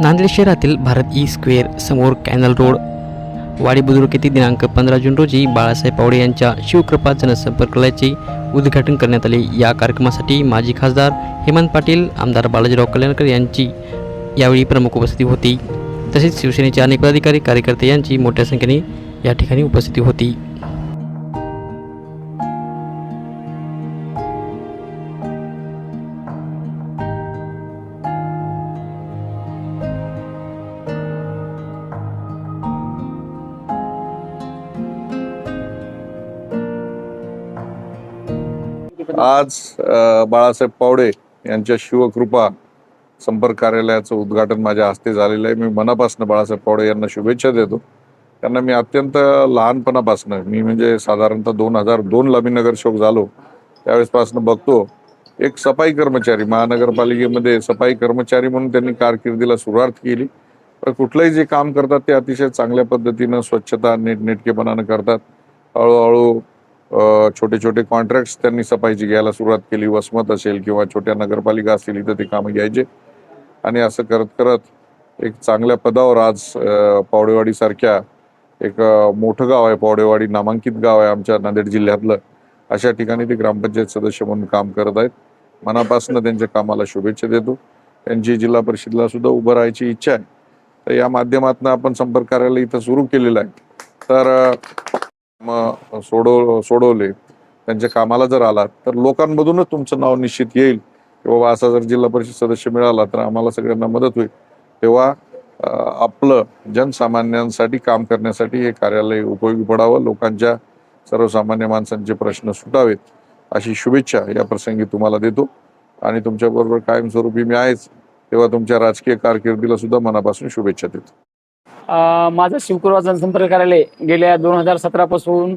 नांदेड शहरातील Bharat E square समोर canal road. Wadi Budruk येथे दिनांक पंधरा जून रोजी बाळासाहेब पावडे यांच्या शिवकृपा जनसंपर्कालयाचे उद्घाटन करण्यात आले. या कार्यक्रमासाठी माजी खासदार हेमंत पाटील आमदार बालाजीराव कल्याणकर यांची यावेळी प्रमुख उपस्थिती होती. तसेच शिवसेनेचे अनेक पदाधिकारी कार्यकर्ते यांची मोठ्या संख्येने या ठिकाणी उपस्थिती होती. आज बाळासाहेब पावडे यांच्या शिवकृपा संपर्क कार्यालयाचं उद्घाटन माझ्या हस्ते झालेलं आहे. मी मनापासून बाळासाहेब पावडे यांना शुभेच्छा देतो. त्यांना मी अत्यंत लहानपणापासून मी म्हणजे साधारणतः दोन हजार दोनला मी नगरसेवक झालो त्यावेळेसपासून बघतो एक सफाई कर्मचारी महानगरपालिकेमध्ये सफाई कर्मचारी म्हणून त्यांनी कारकिर्दीला सुरुवात केली. पण कुठलंही जे काम करतात ते अतिशय चांगल्या पद्धतीनं स्वच्छता नीटनेटकेपणानं करतात. हळूहळू छोटे छोटे कॉन्ट्रॅक्ट्स त्यांनी सफाईची घ्यायला सुरुवात केली. वसमत असेल किंवा छोट्या नगरपालिका असतील इथं ते कामं घ्यायचे. आणि असं करत करत एक चांगल्या पदावर आज पावडेवाडीसारख्या एक मोठं गाव आहे. पावडेवाडी नामांकित गाव आहे आमच्या नांदेड जिल्ह्यातलं. अशा ठिकाणी ते ग्रामपंचायत सदस्य म्हणून काम करत आहेत. मनापासून त्यांच्या कामाला शुभेच्छा देतो. त्यांची जिल्हा परिषदेला सुद्धा उभं राहायची इच्छा आहे. तर या माध्यमातून आपण संपर्क कार्यालय इथं सुरू केलेलं आहे. तर मग सोडव सोडवले त्यांच्या कामाला जर आलात तर लोकांमधूनच तुमचं नाव निश्चित येईल. की बाबा असा जर जिल्हा परिषद सदस्य मिळाला तर आम्हाला सगळ्यांना मदत होईल. तेव्हा आपलं जनसामान्यांसाठी काम करण्यासाठी हे कार्यालय उपयोगी पडावं लोकांच्या सर्वसामान्य माणसांचे प्रश्न सुटावेत अशी शुभेच्छा या प्रसंगी तुम्हाला देतो. आणि तुमच्याबरोबर कायमस्वरूपी मी आहेच तेव्हा तुमच्या राजकीय कारकिर्दीला सुद्धा मनापासून शुभेच्छा देतो. माझं शिवकुरवा जनसंपर्क कार्यालय गेल्या दोन हजार सतरापासून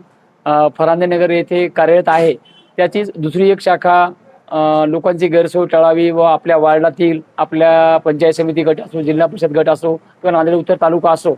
फरांदेनगर येथे कार्यरत आहे. त्याचीच दुसरी एक शाखा लोकांची गैरसोय टाळावी व आपल्या वार्डातील आपल्या पंचायत समिती गट असो जिल्हा परिषद गट असो किंवा नांदेड उत्तर तालुका असो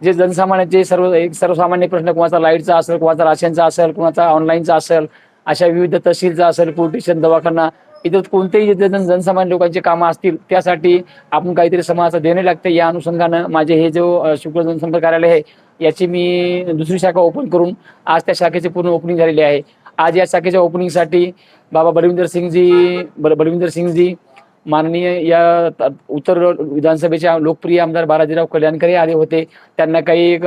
जे जनसामान्याचे सर्व एक सर्वसामान्य प्रश्न कोणाचा लाईटचा असेल कोणाचा राशनचा असेल कोणाचा ऑनलाईनचा असेल अशा विविध तहसीलचा असेल पोलीस स्टेशन दवाखाना इथं कोणतेही जनसामान्य लोकांची कामं असतील त्यासाठी आपण काहीतरी समाजाचं देणे लागते. या अनुषंगानं माझे हे जो शुक्ल शुक्र जनसंपर्क कार्यालय आहे याची मी दुसरी शाखा ओपन करून आज त्या शाखेची पूर्ण ओपनिंग झालेली आहे. आज या शाखेच्या ओपनिंगसाठी बाबा बलविंदर सिंगजी बल बलविंदर सिंगजी माननीय या उत्तर विधानसभेचे लोकप्रिय आमदार बालाजीराव कल्याणकर आले होते. त्यांना काही एक,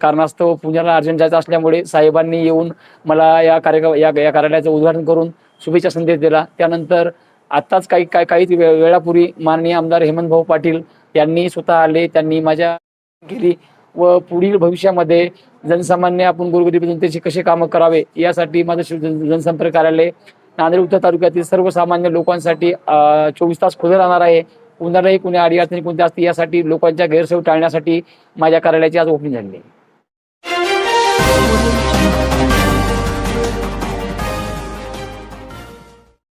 कारणास्तव पुण्याला अर्जंट जायचं असल्यामुळे साहेबांनी येऊन मला या कार्यक्रम या या कार्यालयाचं उद्घाटन करून शुभेच्छा संदेश दिला. त्यानंतर आत्ताच काही काही काही वे- वेळापूर्वी माननीय आमदार हेमंत भाऊ पाटील यांनी स्वतः आले. त्यांनी माझ्या केली व पुढील भविष्यामध्ये जनसामान्य आपण गोरगरीब जनतेचे कसे कामं करावे यासाठी माझं जनसंपर्क कार्यालय नांदेड उत्तर तालुक्यातील सर्वसामान्य लोकांसाठी चोवीस तास खुलं राहणार आहे. कुणालाही कुणी अडीअडचणी कोणत्या असतील यासाठी लोकांच्या गैरसोय टाळण्यासाठी माझ्या कार्यालयाची आज ओपनिंग झाली